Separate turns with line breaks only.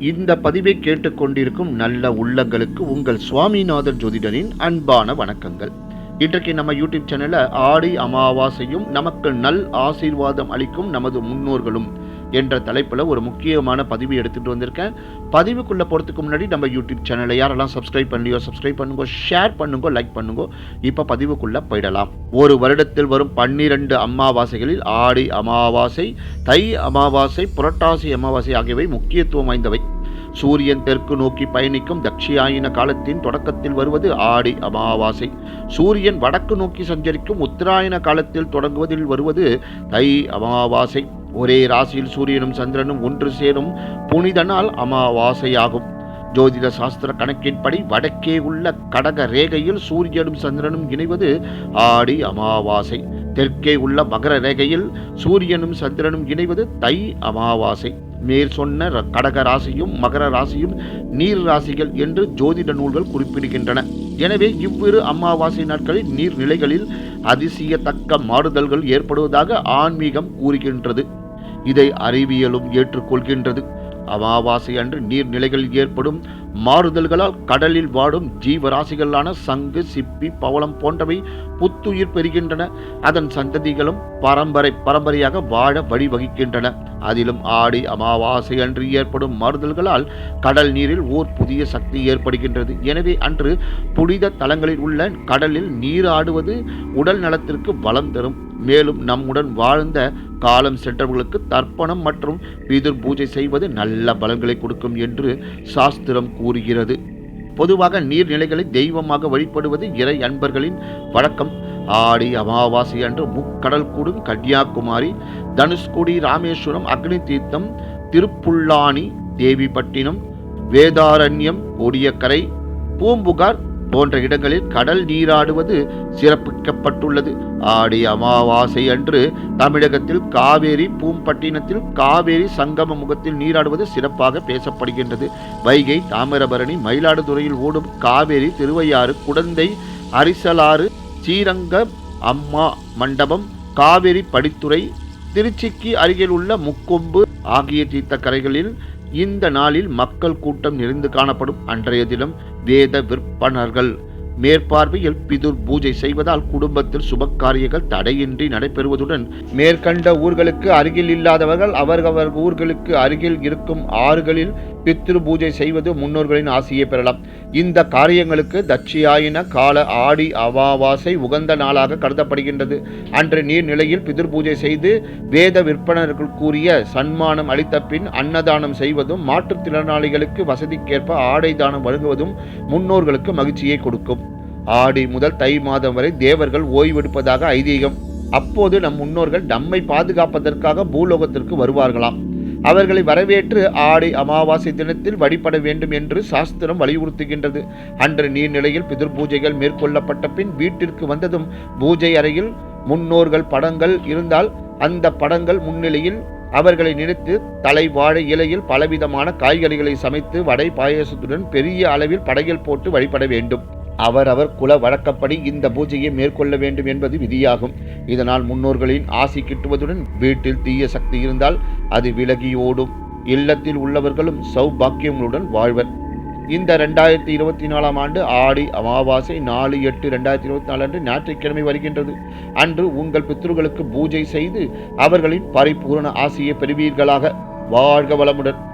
இந்த பதிவை கேட்டுக்கொண்டிருக்கும் நல்ல உள்ளங்களுக்கு உங்கள் சுவாமிநாதன் ஜோதிடரின் அன்பான வணக்கங்கள். இன்றைக்கு நம்ம யூடியூப் சேனலில் ஆடி அமாவாசையும் நமக்கு நல் ஆசீர்வாதம் அளிக்கும் நமது முன்னோர்களும் என்ற தலைப்பில் ஒரு முக்கியமான பதிவு எடுத்துகிட்டு வந்திருக்கேன். பதிவுக்குள்ளே போகிறதுக்கு முன்னாடி நம்ம யூடியூப் சேனலை யாரெல்லாம் சப்ஸ்கிரைப் பண்ணலையோ சப்ஸ்கிரைப் பண்ணுங்க ஷேர் பண்ணுங்க லைக் பண்ணுங்க இப்போ பதிவுக்குள்ளே போயிடலாம். ஒரு வருடத்தில் வரும் பன்னிரண்டு அமாவாசைகளில் ஆடி அமாவாசை தை அமாவாசை புரட்டாசி அமாவாசை ஆகியவை முக்கியத்துவம் வாய்ந்தவை. சூரியன் தெற்கு நோக்கி பயணிக்கும் தட்சியாயின காலத்தின் தொடக்கத்தில் வருவது ஆடி அமாவாசை. சூரியன் வடக்கு நோக்கி சஞ்சரிக்கும் உத்தராயண காலத்தில் தொடங்குவதில் வருவது தை அமாவாசை. ஒரே ராசியில் சூரியனும் சந்திரனும் ஒன்று சேரும் புனித நாள் அமாவாசையாகும். ஜோதிட சாஸ்திர கணக்கின்படி வடக்கே உள்ள கடக ரேகையில் சூரியனும் சந்திரனும் இணைவது ஆடி அமாவாசை. தெற்கே உள்ள மகர ரேகையில் சூரியனும் சந்திரனும் இணைவது தை அமாவாசை. மேற் சொன்ன கடக ராசியும் மகர ராசியும் நீர் ராசிகள் என்று ஜோதிட நூல்கள் குறிப்பிடுகின்றன. எனவே இவ்விரு அமாவாசை நாட்களில் நீர்நிலைகளில் அதிசயத்தக்க மாறுதல்கள் ஏற்படுவதாக ஆன்மீகம் கூறுகின்றது. இதை அறிவியலும் ஏற்றுக்கொள்கின்றது. அமாவாசை அன்று நீர்நிலைகளில் ஏற்படும் மாறுதல்களால் கடலில் வாடும் ஜீவராசிகளான சங்கு சிப்பி பவளம் போன்றவை புத்துயிர் பெறுகின்றன. அதன் சந்ததிகளும் பரம்பரை பரம்பரையாக வாழ வழிவகுக்கின்றன. அதிலும் ஆடி அமாவாசை அன்று ஏற்படும் மாறுதல்களால் கடல் நீரில் ஓர் புதிய சக்தி ஏற்படுகின்றது. எனவே அன்று புனித தலங்களில் உள்ள கடலில் நீராடுவது உடல் நலத்திற்கு வளம் தரும். மேலும் நம்முடன் வாழ்ந்த காலம் சென்றவர்களுக்கு தர்ப்பணம் மற்றும் பிதிர் பூஜை செய்வது நல்ல பலன்களை கொடுக்கும் என்று சாஸ்திரம் கூறுகிறது. பொதுவாக நீர்நிலைகளை தெய்வமாக வழிபடுவது இறை அன்பர்களின் வழக்கம் ஆடி அமாவாசை அன்று முக்கடல் கூடும் கன்னியாகுமரி தனுஷ்குடி ராமேஸ்வரம் அக்னி தீர்த்தம் திருப்புல்லானி தேவிப்பட்டினம் வேதாரண்யம் கோடியக்கரை பூம்புகார் போன்ற இடங்களில் கடல் நீராடுவது சிறப்பிக்கப்பட்டுள்ளது. ஆடி அமாவாசை அன்று தமிழகத்தில் காவேரி பூம்பட்டினத்தில் காவேரி சங்கம முகத்தில் நீராடுவது சிறப்பாக பேசப்படுகின்றது. வைகை தாமிரபரணி மயிலாடுதுறையில் ஓடும் காவேரி திருவையாறு குடந்தை அரிசலாறு ஸ்ரீரங்கம் அம்மா மண்டபம் காவேரி படித்துறை திருச்சிக்கு அருகில் உள்ள முக்கொம்பு ஆகிய தீர்த்தக்கரைகளில் இந்த நாளில் மக்கள் கூட்டம் நிறைந்து காணப்படும் அன்றைய தினம் வேத விற்பனர்கள். மேற்பார்வையில் பிதுர் பூஜை செய்வதால் குடும்பத்தில் சுபக்காரியங்கள் தடையின்றி நடைபெறுவதுடன் மேற்கண்ட ஊர்களுக்கு அருகில் இல்லாதவர்கள் அவரவர் ஊர்களுக்கு அருகில் இருக்கும் ஆறுகளில் பித்ரு பூஜை செய்வது முன்னோர்களின் ஆசையை பெறலாம். இந்த காரியங்களுக்கு தட்சியாயின கால ஆடி அவாவாசை உகந்த நாளாக கருதப்படுகின்றது. அன்று நீர்நிலையில் பிதிர் பூஜை செய்து வேத விற்பனர்கள் கூறிய சன்மானம் அளித்த பின் அன்னதானம் செய்வதும் மாற்றுத்திறனாளிகளுக்கு வசதிக்கேற்ப ஆடை தானம் வழங்குவதும் முன்னோர்களுக்கு மகிழ்ச்சியை கொடுக்கும். ஆடி முதல் தை மாதம் வரை தேவர்கள் ஓய்வெடுப்பதாக ஐதீகம். அப்போது நம் முன்னோர்கள் நம்மை பாதுகாப்பதற்காக பூலோகத்திற்கு வருவார்களாம். அவர்களை வரவேற்று ஆடி அமாவாசை தினத்தில் வழிபட வேண்டும் என்று சாஸ்திரம் வலியுறுத்துகின்றது. அன்று நீர்நிலையில் பிதிர் பூஜைகள் மேற்கொள்ளப்பட்ட பின் வீட்டிற்கு வந்ததும் பூஜை அறையில் முன்னோர்கள் படங்கள் இருந்தால் அந்த படங்கள் முன்னிலையில் அவர்களை நினைத்து தலை வாழை இலையில் பலவிதமான காய்கறிகளை சமைத்து வடை பாயசத்துடன் பெரிய அளவில் படையல் போட்டு வழிபட வேண்டும். அவரவர் குல வழக்கப்படி இந்த பூஜையை மேற்கொள்ள வேண்டும் என்பது விதியாகும். இதனால் முன்னோர்களின் ஆசி கிட்டுவதுடன் வீட்டில் தீய சக்தி இருந்தால் அது விலகியோடும். இல்லத்தில் உள்ளவர்களும் சௌபாக்கியங்களுடன் வாழ்வர். இந்த ரெண்டாயிரத்தி இருபத்தி நாலாம் ஆண்டு ஆடி அமாவாசை நாலு எட்டு ரெண்டாயிரத்தி இருபத்தி நாலு அன்று ஞாயிற்றுக்கிழமை வருகின்றது. அன்று உங்கள் பித்ருகளுக்கு பூஜை செய்து அவர்களின் பரிபூரண ஆசையை பெறுவீர்களாக. வாழ்க வளமுடன்.